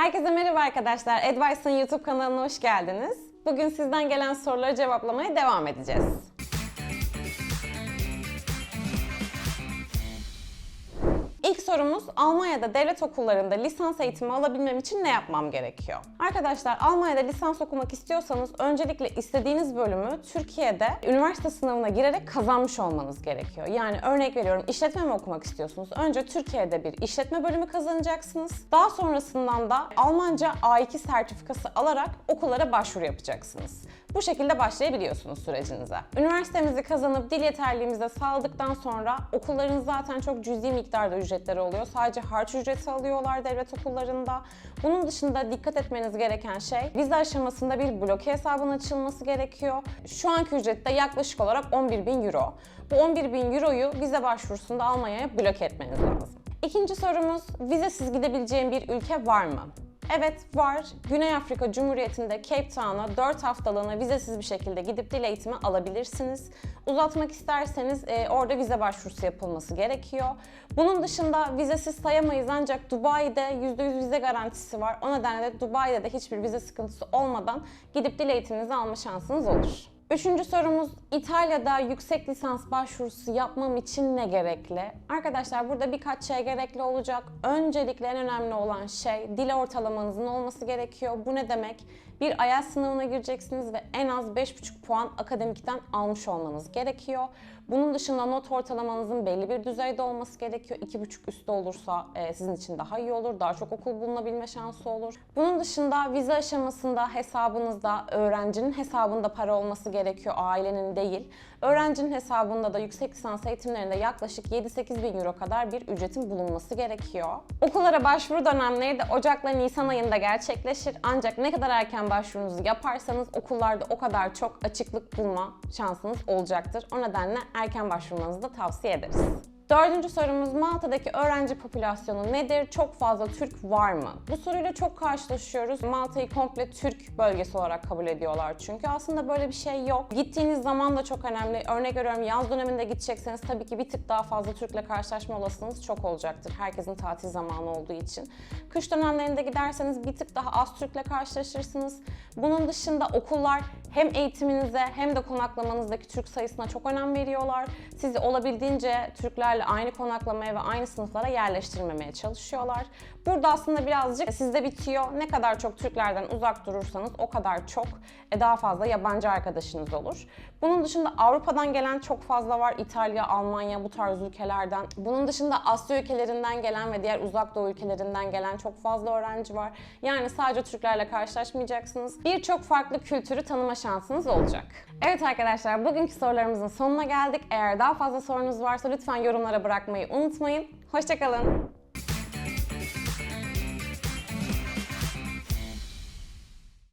Herkese merhaba arkadaşlar. Advice'ın YouTube kanalına hoş geldiniz. Bugün sizden gelen soruları cevaplamaya devam edeceğiz. İlk sorumuz Almanya'da devlet okullarında lisans eğitimi alabilmem için ne yapmam gerekiyor? Arkadaşlar Almanya'da lisans okumak istiyorsanız öncelikle istediğiniz bölümü Türkiye'de üniversite sınavına girerek kazanmış olmanız gerekiyor. Yani örnek veriyorum işletme mi okumak istiyorsunuz? Önce Türkiye'de bir işletme bölümü kazanacaksınız. Daha sonrasından da Almanca A2 sertifikası alarak okullara başvuru yapacaksınız. Bu şekilde başlayabiliyorsunuz sürecinize. Üniversitemizi kazanıp dil yeterliğimizi de sağladıktan sonra okulların zaten çok cüzi miktarda ücretleri oluyor. Sadece harç ücreti alıyorlar devlet okullarında. Bunun dışında dikkat etmeniz gereken şey vize aşamasında bir bloke hesabın açılması gerekiyor. Şu anki ücret de yaklaşık olarak 11.000 euro. Bu 11.000 euroyu vize başvurusunda Almanya'ya bloke etmeniz lazım. İkinci sorumuz vizesiz gidebileceğim bir ülke var mı? Evet var. Güney Afrika Cumhuriyeti'nde Cape Town'a 4 haftalığına vizesiz bir şekilde gidip dil eğitimi alabilirsiniz. Uzatmak isterseniz e, orada vize başvurusu yapılması gerekiyor. Bunun dışında vizesiz sayamayız ancak Dubai'de %100 vize garantisi var. O nedenle de Dubai'de de hiçbir vize sıkıntısı olmadan gidip dil eğitiminizi alma şansınız olur. Üçüncü sorumuz İtalya'da yüksek lisans başvurusu yapmam için ne gerekli? Arkadaşlar burada birkaç şey gerekli olacak. Öncelikle en önemli olan şey dil ortalamanızın olması gerekiyor. Bu ne demek? Bir IELTS sınavına gireceksiniz ve en az 5,5 puan akademikten almış olmanız gerekiyor. Bunun dışında not ortalamanızın belli bir düzeyde olması gerekiyor. 2,5 üstü olursa e, sizin için daha iyi olur. Daha çok okul bulunabilme şansı olur. Bunun dışında vize aşamasında hesabınızda öğrencinin hesabında para olması gerekiyor, ailenin değil. Öğrencinin hesabında da yüksek lisans eğitimlerinde yaklaşık 7-8 bin euro kadar bir ücretin bulunması gerekiyor. Okullara başvuru dönemleri de Ocak'la Nisan ayında gerçekleşir. Ancak ne kadar erken başvurunuzu yaparsanız okullarda o kadar çok açıklık bulma şansınız olacaktır. O nedenle erken başvurmanızı da tavsiye ederiz. Dördüncü sorumuz Malta'daki öğrenci popülasyonu nedir? Çok fazla Türk var mı? Bu soruyla çok karşılaşıyoruz. Malta'yı komple Türk bölgesi olarak kabul ediyorlar çünkü. Aslında böyle bir şey yok. Gittiğiniz zaman da çok önemli. Örnek veriyorum yaz döneminde gidecekseniz tabii ki bir tık daha fazla Türk'le karşılaşma olasılığınız çok olacaktır. Herkesin tatil zamanı olduğu için. Kış dönemlerinde giderseniz bir tık daha az Türk'le karşılaşırsınız. Bunun dışında okullar hem eğitiminize hem de konaklamanızdaki Türk sayısına çok önem veriyorlar. Sizi olabildiğince Türklerle aynı konaklamaya ve aynı sınıflara yerleştirmemeye çalışıyorlar. Burada aslında birazcık sizde bitiyor. Ne kadar çok Türklerden uzak durursanız o kadar çok e, daha fazla yabancı arkadaşınız olur. Bunun dışında Avrupa'dan gelen çok fazla var. İtalya, Almanya bu tarz ülkelerden. Bunun dışında Asya ülkelerinden gelen ve diğer uzak doğu ülkelerinden gelen çok fazla öğrenci var. Yani sadece Türklerle karşılaşmayacaksınız. Birçok farklı kültürü tanıma şansınız olacak. Evet arkadaşlar bugünkü sorularımızın sonuna geldik. Eğer daha fazla sorunuz varsa lütfen yorumlara bırakmayı unutmayın. Hoşçakalın.